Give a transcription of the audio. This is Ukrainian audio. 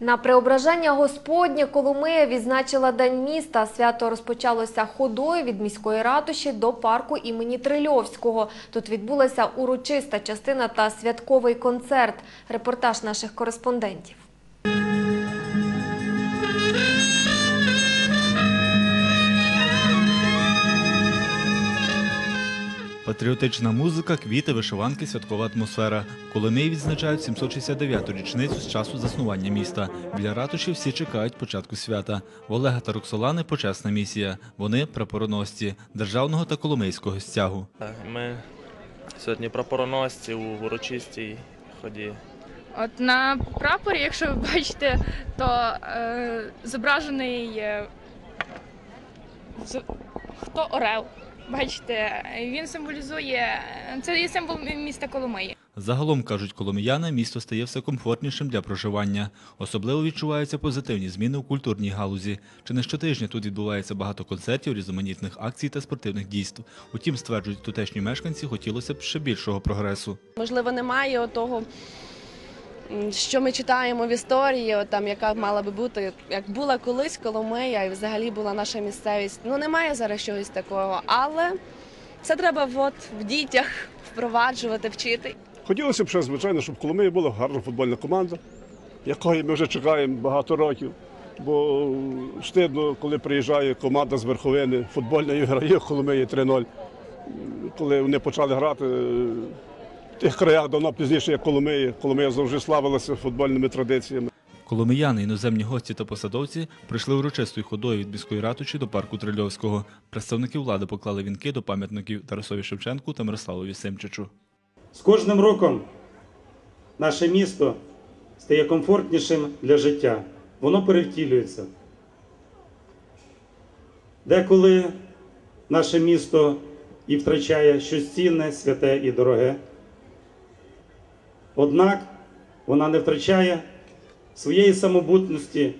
На преображення Господнє Коломия відзначила День міста. Свято розпочалося ходою від міської ратуші до парку імені Трильовського. Тут відбулася урочиста частина та святковий концерт. Репортаж наших кореспондентів. Патріотична музика, квіти, вишиванки, святкова атмосфера. Коломиї відзначають 769-ту річницю з часу заснування міста. Біля ратуші всі чекають початку свята. В Олега та Роксолани почесна місія. Вони прапороносці державного та коломийського стягу. Ми сьогодні прапороносці у урочистій ході. От на прапорі, якщо ви бачите, то е, зображений е, з- хто Орел. Бачите, він символізує це є символ міста Коломиї. Загалом, кажуть коломияни, місто стає все комфортнішим для проживання. Особливо відчуваються позитивні зміни у культурній галузі. Чи не щотижня тут відбувається багато концертів, різноманітних акцій та спортивних дійств. Утім, стверджують тутешні мешканці, хотілося б ще більшого прогресу. Можливо, немає того, що ми читаємо в історії, от там, яка мала би бути, як була колись Коломия і взагалі була наша місцевість. Ну немає зараз чогось такого, але це треба от в дітях впроваджувати, вчити. Хотілося б звичайно, щоб в Коломиї була гарна футбольна команда, якої ми вже чекаємо багато років. Бо стидно, коли приїжджає команда з верховини, футбольна і грає в Коломиї 3-0. Коли вони почали грати тих краях давно пізніше, як Коломиї. Коломия завжди славилася футбольними традиціями. Коломияни, іноземні гості та посадовці прийшли урочистою ходою від міської ратуші до парку Трильовського. Представники влади поклали вінки до пам'ятників Тарасові Шевченку та Мирославові Семчичу. З кожним роком наше місто стає комфортнішим для життя. Воно перевтілюється. Деколи наше місто і втрачає щось цінне, святе і дороге. Однак вона не втрачає своєї самобутності